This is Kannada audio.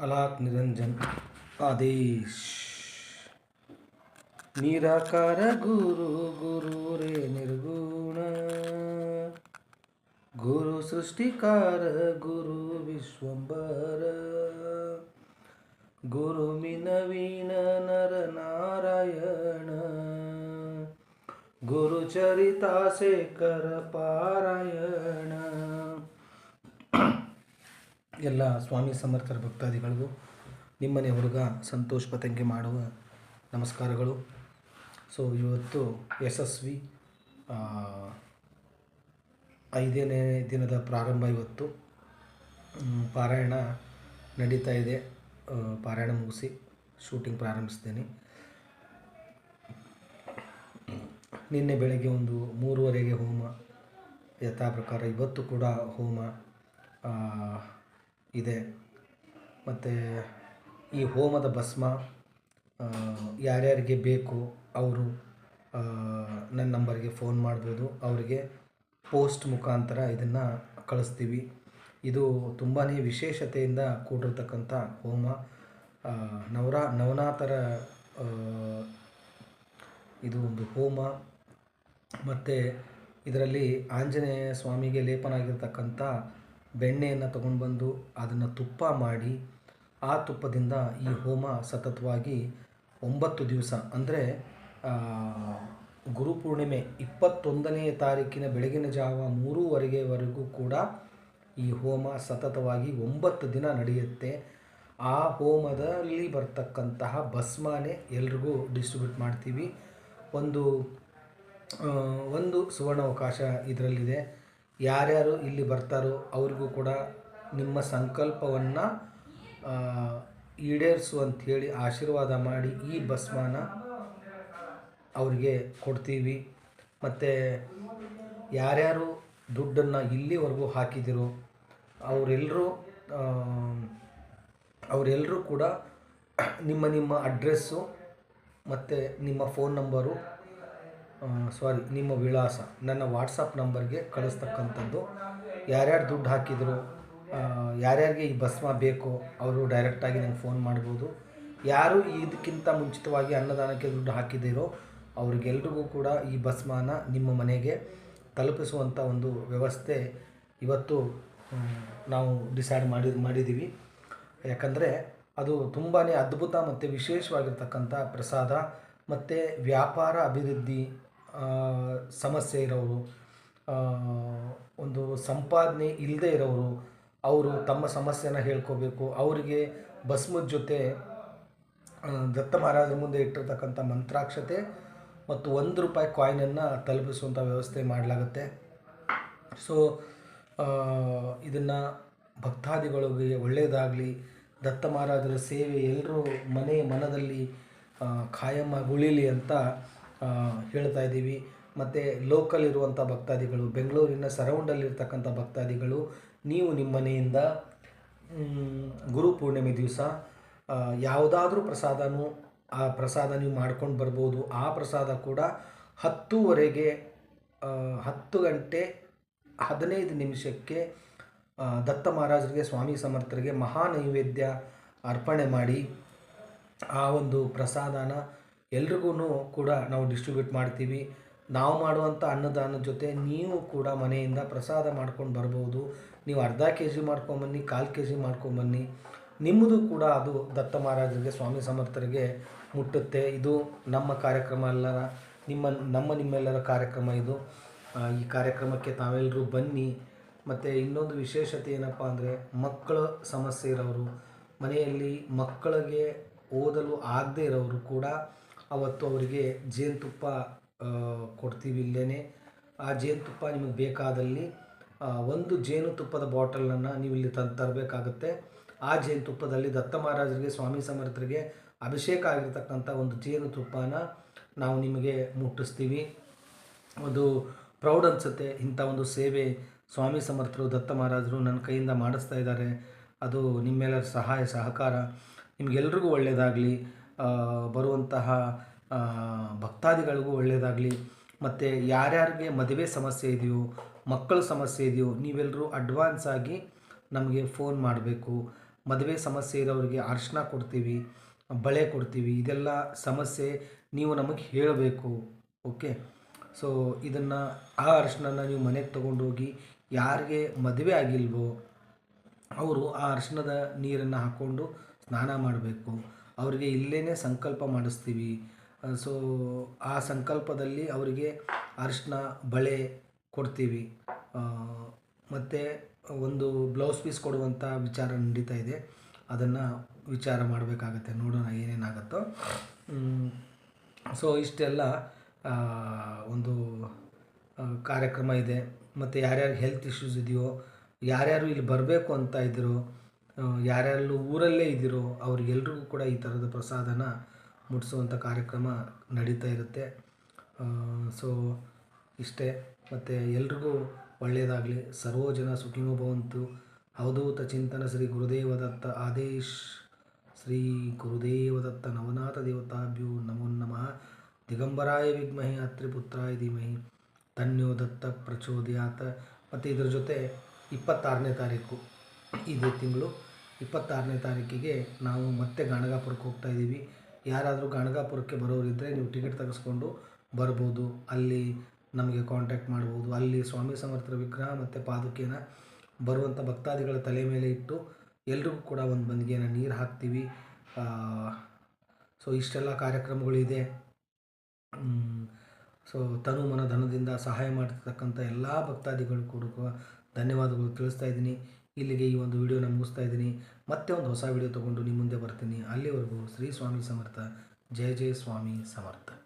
अलात निरंजन आदेश। निराकार गुरु गुरु रे निर्गुण। गुरु सृष्टिकार गुरु विश्वंबर। गुरु मी नवीन नर नारायण। गुरु गुरुचरितासे कर पारायण। ಎಲ್ಲ ಸ್ವಾಮಿ ಸಮರ್ಥರ ಭಕ್ತಾದಿಗಳಿಗೂ, ನಿಮ್ಮನೆ ಹುಡುಗ ಸಂತೋಷ್ ಪತಂಗಿ ಮಾಡುವ ನಮಸ್ಕಾರಗಳು. ಸೊ ಇವತ್ತು ಯಶಸ್ವಿ ಐದನೇ ದಿನದ ಪ್ರಾರಂಭ ಇವತ್ತು. ಪಾರಾಯಣ ನಡೀತಾ ಇದೆ. ಪಾರಾಯಣ ಮುಗಿಸಿ ಶೂಟಿಂಗ್ ಪ್ರಾರಂಭಿಸ್ತೇನೆ. ನಿನ್ನೆ ಬೆಳಗ್ಗೆ ಒಂದು ಮೂರುವರೆಗೆ ಹೋಮ, ಯಥಾ ಪ್ರಕಾರ ಇವತ್ತು ಕೂಡ ಹೋಮ. ಇದೆ. ಮತ್ತು ಈ ಹೋಮದ ಭಸ್ಮ ಯಾರ್ಯಾರಿಗೆ ಬೇಕು ಅವರು ನನ್ನ ನಂಬರ್ಗೆ ಫೋನ್ ಮಾಡ್ಬೋದು. ಅವರಿಗೆ ಪೋಸ್ಟ್ ಮುಖಾಂತರ ಇದನ್ನು ಕಳಿಸ್ತೀವಿ. ಇದು ತುಂಬಾ ವಿಶೇಷತೆಯಿಂದ ಕೂಡಿರ್ತಕ್ಕಂಥ ಹೋಮ. ನವರ ನವನಾಥರ ಇದು ಒಂದು ಹೋಮ. ಮತ್ತು ಇದರಲ್ಲಿ ಆಂಜನೇಯ ಸ್ವಾಮಿಗೆ ಲೇಪನ ಆಗಿರ್ತಕ್ಕಂಥ ಬೆಣ್ಣೆಯನ್ನು ತಗೊಂಡು ಬಂದು ಅದನ್ನು ತುಪ್ಪ ಮಾಡಿ ಆ ತುಪ್ಪದಿಂದ ಈ ಹೋಮ ಸತತವಾಗಿ ಒಂಬತ್ತು ದಿವಸ ಅಂದರೆ ಗುರುಪೂರ್ಣಿಮೆ ಇಪ್ಪತ್ತೊಂದನೆಯ ತಾರೀಕಿನ ಬೆಳಗಿನ ಜಾವ ಮೂರುವರೆಗೆವರೆಗೂ ಕೂಡ ಈ ಹೋಮ ಸತತವಾಗಿ ಒಂಬತ್ತು ದಿನ ನಡೆಯುತ್ತೆ. ಆ ಹೋಮದಲ್ಲಿ ಬರ್ತಕ್ಕಂತಹ ಭಸ್ಮನೇ ಎಲ್ರಿಗೂ ಡಿಸ್ಟ್ರಿಬ್ಯೂಟ್ ಮಾಡ್ತೀವಿ. ಒಂದು ಒಂದು ಸುವರ್ಣಾವಕಾಶ ಇದರಲ್ಲಿದೆ. ಯಾರ್ಯಾರು ಇಲ್ಲಿ ಬರ್ತಾರೋ ಅವ್ರಿಗೂ ಕೂಡ ನಿಮ್ಮ ಸಂಕಲ್ಪವನ್ನು ಈಡೇರಿಸು ಅಂಥೇಳಿ ಆಶೀರ್ವಾದ ಮಾಡಿ ಈ ಬಸ್ಮಾನ ಅವರಿಗೆ ಕೊಡ್ತೀವಿ. ಮತ್ತು ಯಾರ್ಯಾರು ದುಡ್ಡನ್ನು ಇಲ್ಲಿವರೆಗೂ ಹಾಕಿದಿರೋ ಅವರೆಲ್ಲರೂ ಅವರೆಲ್ಲರೂ ಕೂಡ ನಿಮ್ಮ ನಿಮ್ಮ ಅಡ್ರೆಸ್ಸು ಮತ್ತು ನಿಮ್ಮ ಫೋನ್ ನಂಬರು ಸಾರಿ ನಿಮ್ಮ ವಿಳಾಸ, ನನ್ನ ವಾಟ್ಸಪ್ ನಂಬರ್ಗೆ ಕಳಿಸ್ತಕ್ಕಂಥದ್ದು. ಯಾರ್ಯಾರು ದುಡ್ಡು ಹಾಕಿದ್ರು ಯಾರ್ಯಾರಿಗೆ ಈ ಭಸ್ಮ ಬೇಕೋ, ಅವರು ಡೈರೆಕ್ಟಾಗಿ ನಂಗೆ ಫೋನ್ ಮಾಡ್ಬೋದು. ಯಾರು ಇದಕ್ಕಿಂತ ಮುಂಚಿತವಾಗಿ ಅನ್ನದಾನಕ್ಕೆ ದುಡ್ಡು ಹಾಕಿದ್ದೀರೋ ಅವ್ರಿಗೆಲ್ರಿಗೂ ಕೂಡ ಈ ಭಸ್ಮನ ನಿಮ್ಮ ಮನೆಗೆ ತಲುಪಿಸುವಂಥ ಒಂದು ವ್ಯವಸ್ಥೆ ಇವತ್ತು ನಾವು ಡಿಸೈಡ್ ಮಾಡಿ ಮಾಡಿದ್ದೀವಿ ಯಾಕಂದರೆ ಅದು ತುಂಬಾ ಅದ್ಭುತ ಮತ್ತು ವಿಶೇಷವಾಗಿರ್ತಕ್ಕಂಥ ಪ್ರಸಾದ, ಮತ್ತು ವ್ಯಾಪಾರ ಅಭಿವೃದ್ಧಿ ಸಮಸ್ಯೆ ಇರೋರು ಒಂದು ಸಂಪಾದನೆ ಇಲ್ಲದೆ ಇರೋರು, ಅವರು ತಮ್ಮ ಸಮಸ್ಯೆನ ಹೇಳ್ಕೋಬೇಕು, ಅವರಿಗೆ ಭಸ್ಮದ ಜೊತೆ ದತ್ತ ಮಹಾರಾಜರ ಮುಂದೆ ಇಟ್ಟಿರ್ತಕ್ಕಂಥ ಮಂತ್ರಾಕ್ಷತೆ ಮತ್ತು ಒಂದು ರೂಪಾಯಿ ಕಾಯಿನನ್ನು ತಲುಪಿಸುವಂಥ ವ್ಯವಸ್ಥೆ ಮಾಡಲಾಗುತ್ತೆ. ಸೊ ಇದನ್ನು ಭಕ್ತಾದಿಗಳಿಗೆ ಒಳ್ಳೆಯದಾಗಲಿ ದತ್ತ ಮಹಾರಾಜರ ಸೇವೆ ಎಲ್ಲರೂ ಮನೆ ಮನದಲ್ಲಿ ಖಾಯಂ ಉಳಿಲಿ ಅಂತ ಹೇಳ್ತಾ ಇದ್ದೀವಿ. ಮತ್ತು ಲೋಕಲ್ ಇರುವಂಥ ಭಕ್ತಾದಿಗಳು, ಬೆಂಗಳೂರಿನ ಸರೌಂಡಲ್ಲಿರ್ತಕ್ಕಂಥ ಭಕ್ತಾದಿಗಳು, ನೀವು ನಿಮ್ಮ ಮನೆಯಿಂದ ಗುರು ಪೂರ್ಣಿಮೆ ದಿವಸ ಯಾವುದಾದ್ರೂ ಪ್ರಸಾದನೂ, ಆ ಪ್ರಸಾದ ನೀವು ಮಾಡ್ಕೊಂಡು ಬರ್ಬೋದು. ಆ ಪ್ರಸಾದ ಕೂಡ ಹತ್ತುವರೆಗೆ ಹತ್ತು ಗಂಟೆ ಹದಿನೈದು ನಿಮಿಷಕ್ಕೆ ದತ್ತ ಮಹಾರಾಜರಿಗೆ, ಸ್ವಾಮಿ ಸಮರ್ಥರಿಗೆ ಮಹಾ ನೈವೇದ್ಯ ಅರ್ಪಣೆ ಮಾಡಿ ಆ ಒಂದು ಪ್ರಸಾದನ ಎಲ್ರಿಗೂ ಕೂಡ ನಾವು ಡಿಸ್ಟ್ರಿಬ್ಯೂಟ್ ಮಾಡ್ತೀವಿ. ನಾವು ಮಾಡುವಂಥ ಅನ್ನದಾನದ ಜೊತೆ ನೀವು ಕೂಡ ಮನೆಯಿಂದ ಪ್ರಸಾದ ಮಾಡ್ಕೊಂಡು ಬರ್ಬೋದು. ನೀವು ಅರ್ಧ ಕೆ ಜಿ ಮಾಡ್ಕೊಂಬನ್ನಿ, ಕಾಲು ಕೆ ಜಿ ಮಾಡ್ಕೊಂಬನ್ನಿ. ನಿಮ್ಮದು ಕೂಡ ಅದು ದತ್ತ ಮಹಾರಾಜರಿಗೆ, ಸ್ವಾಮಿ ಸಮರ್ಥರಿಗೆ ಮುಟ್ಟುತ್ತೆ. ಇದು ನಮ್ಮ ಕಾರ್ಯಕ್ರಮ ಎಲ್ಲರ ನಿಮ್ಮ, ನಮ್ಮ ನಿಮ್ಮೆಲ್ಲರ ಕಾರ್ಯಕ್ರಮ ಇದು. ಈ ಕಾರ್ಯಕ್ರಮಕ್ಕೆ ತಾವೆಲ್ಲರೂ ಬನ್ನಿ. ಮತ್ತು ಇನ್ನೊಂದು ವಿಶೇಷತೆ ಏನಪ್ಪ ಅಂದರೆ, ಮಕ್ಕಳ ಸಮಸ್ಯೆ ಇರೋರು, ಮನೆಯಲ್ಲಿ ಮಕ್ಕಳಿಗೆ ಓದಲು ಆಗದೇ ಇರೋರು ಕೂಡ ಅವತ್ತು ಅವರಿಗೆ ಜೇನುತುಪ್ಪ ಕೊಡ್ತೀವಿ ಇಲ್ಲೇ ಆ ಜೇನುತುಪ್ಪ ನಿಮಗೆ ಬೇಕಾದಲ್ಲಿ ಒಂದು ಜೇನುತುಪ್ಪದ ಬಾಟಲನ್ನು ನೀವು ಇಲ್ಲಿ ತಂದು ತರಬೇಕಾಗುತ್ತೆ. ಆ ಜೇನುತುಪ್ಪದಲ್ಲಿ ದತ್ತ ಮಹಾರಾಜರಿಗೆ, ಸ್ವಾಮಿ ಸಮರ್ಥರಿಗೆ ಅಭಿಷೇಕ ಆಗಿರ್ತಕ್ಕಂಥ ಒಂದು ಜೇನುತುಪ್ಪನ ನಾವು ನಿಮಗೆ ಮುಟ್ಟಿಸ್ತೀವಿ. ಒಂದು ಪ್ರೌಡ್ ಅನಿಸುತ್ತೆ, ಇಂಥ ಒಂದು ಸೇವೆ ಸ್ವಾಮಿ ಸಮರ್ಥರು, ದತ್ತ ಮಹಾರಾಜರು ನನ್ನ ಕೈಯಿಂದ ಮಾಡಿಸ್ತಾ ಇದ್ದಾರೆ. ಅದು ನಿಮ್ಮೆಲ್ಲರ ಸಹಾಯ, ಸಹಕಾರ. ನಿಮಗೆಲ್ರಿಗೂ ಒಳ್ಳೆಯದಾಗಲಿ ಬರುವಂತಹ ಭಕ್ತಾದಿಗಳಿಗೂ ಒಳ್ಳೆಯದಾಗಲಿ. ಮತ್ತು ಯಾರ್ಯಾರಿಗೆ ಮದುವೆ ಸಮಸ್ಯೆ ಇದೆಯೋ, ಮಕ್ಕಳ ಸಮಸ್ಯೆ ಇದೆಯೋ ನೀವೆಲ್ಲರೂ ಅಡ್ವಾನ್ಸ್ ಆಗಿ ನಮಗೆ ಫೋನ್ ಮಾಡಬೇಕು. ಮದುವೆ ಸಮಸ್ಯೆ ಇರೋರಿಗೆ ಅರ್ಶನ ಕೊಡ್ತೀವಿ, ಬಳೆ ಕೊಡ್ತೀವಿ, ಇದೆಲ್ಲ ಸಮಸ್ಯೆ ನೀವು ನಮಗೆ ಹೇಳಬೇಕು. ಓಕೆ? ಸೊ ಇದನ್ನು, ಆ ಅರ್ಶನನ ನೀವು ಮನೆಗೆ ತೊಗೊಂಡೋಗಿ ಯಾರಿಗೆ ಮದುವೆ ಆಗಿಲ್ವೋ, ಅವರು ಆ ಅರ್ಶನದ ನೀರನ್ನು ಹಾಕ್ಕೊಂಡು ಸ್ನಾನ ಮಾಡಬೇಕು. ಅವರಿಗೆ ಇಲ್ಲೇ ಸಂಕಲ್ಪ ಮಾಡಿಸ್ತೀವಿ. ಸೊ, ಆ ಸಂಕಲ್ಪದಲ್ಲಿ ಅವರಿಗೆ ಅರಿಶಿನ, ಬಳೆ ಕೊಡ್ತೀವಿ. ಮತ್ತು ಒಂದು ಬ್ಲೌಸ್ ಪೀಸ್ ಕೊಡುವಂಥ ವಿಚಾರ ನಡೀತಾ ಇದೆ. ಅದನ್ನು ವಿಚಾರ ಮಾಡಬೇಕಾಗತ್ತೆ. ನೋಡೋಣ ಏನೇನಾಗುತ್ತೋ. ಸೊ, ಇಷ್ಟೆಲ್ಲ ಒಂದು ಕಾರ್ಯಕ್ರಮ ಇದೆ. ಮತ್ತು ಯಾರ್ಯಾರು ಹೆಲ್ತ್ ಇಶ್ಯೂಸ್ ಇದೆಯೋ, ಯಾರ್ಯಾರು ಇಲ್ಲಿ ಬರಬೇಕು ಅಂತ ಇದ್ದೀರೋ ಯಾರ್ಯಾರು ಊರಲ್ಲೇ ಇದ್ದಿರೋ ಅವ್ರಿಗೆಲ್ರಿಗೂ ಕೂಡ ಈ ಥರದ ಪ್ರಸಾದನ ಮುಟ್ಟಿಸುವಂಥ ಕಾರ್ಯಕ್ರಮ ನಡೀತಾ ಇರುತ್ತೆ. ಸೊ ಇಷ್ಟೇ. ಮತ್ತು ಎಲ್ರಿಗೂ ಒಳ್ಳೆಯದಾಗಲಿ ಸರ್ವೋ ಜನ ಸುಖಿನೋ ಭವಂತು. ಅವಧೂತ ಚಿಂತನ ಶ್ರೀ ಗುರುದೇವದತ್ತ ಆದೇಶ್. ಶ್ರೀ ಗುರುದೇವದತ್ತ ನವನಾಥ ದೇವತಾಭ್ಯೋ ನಮೋ ನಮಃ. ದಿಗಂಬರಾಯ ವಿದ್ಮಹಿ ಅತ್ರಿಪುತ್ರಾಯ ಧೀಮಹಿ. ತನ್ಯೋ ದತ್ತ ಪ್ರಚೋದಯಾತ. ಮತ್ತು ಇದರ ಜೊತೆ ಇಪ್ಪತ್ತಾರನೇ ತಾರೀಕು. ಇದೇ ತಿಂಗಳು ಇಪ್ಪತ್ತಾರನೇ ತಾರೀಕಿಗೆ ನಾವು ಮತ್ತೆ ಗಾಣಗಾಪುರಕ್ಕೆ ಹೋಗ್ತಾ ಇದ್ದೀವಿ. ಯಾರಾದರೂ ಗಾಣಗಾಪುರಕ್ಕೆ ಬರೋರಿದ್ದರೆ ನೀವು ಟಿಕೆಟ್ ತೆಗೆಸ್ಕೊಂಡು ಬರ್ಬೋದು. ಅಲ್ಲಿ ನಮಗೆ ಕಾಂಟ್ಯಾಕ್ಟ್ ಮಾಡ್ಬೋದು. ಅಲ್ಲಿ ಸ್ವಾಮಿ ಸಮರ್ಥರ ವಿಗ್ರಹ ಮತ್ತು ಪಾದುಕೆನ ಬರುವಂಥ ಭಕ್ತಾದಿಗಳ ತಲೆ ಮೇಲೆ ಇಟ್ಟು ಎಲ್ರಿಗೂ ಕೂಡ ಒಂದು ಬಂದಿಗೆನ ನೀರು ಹಾಕ್ತೀವಿ. ಸೊ ಇಷ್ಟೆಲ್ಲ ಕಾರ್ಯಕ್ರಮಗಳಿದೆ ಸೊ ತನು ಮನ ಧನದಿಂದ ಸಹಾಯ ಮಾಡ್ತಿರ್ತಕ್ಕಂಥ ಎಲ್ಲ ಭಕ್ತಾದಿಗಳು ಕೂಡ ಧನ್ಯವಾದಗಳು ತಿಳಿಸ್ತಾ ಇದ್ದೀನಿ. ಇಲ್ಲಿಗೆ ಈ ಒಂದು ವಿಡಿಯೋನ ಮುಗಿಸ್ತಾ ಇದ್ದೀನಿ. ಮತ್ತೆ ಒಂದು ಹೊಸ ವಿಡಿಯೋ ತೊಗೊಂಡು ನಿಮ್ಮ ಮುಂದೆ ಬರ್ತೀನಿ. ಅಲ್ಲಿವರೆಗೂ ಶ್ರೀ ಸ್ವಾಮಿ ಸಮರ್ಥ. ಜಯ ಜಯ ಸ್ವಾಮಿ ಸಮರ್ಥ.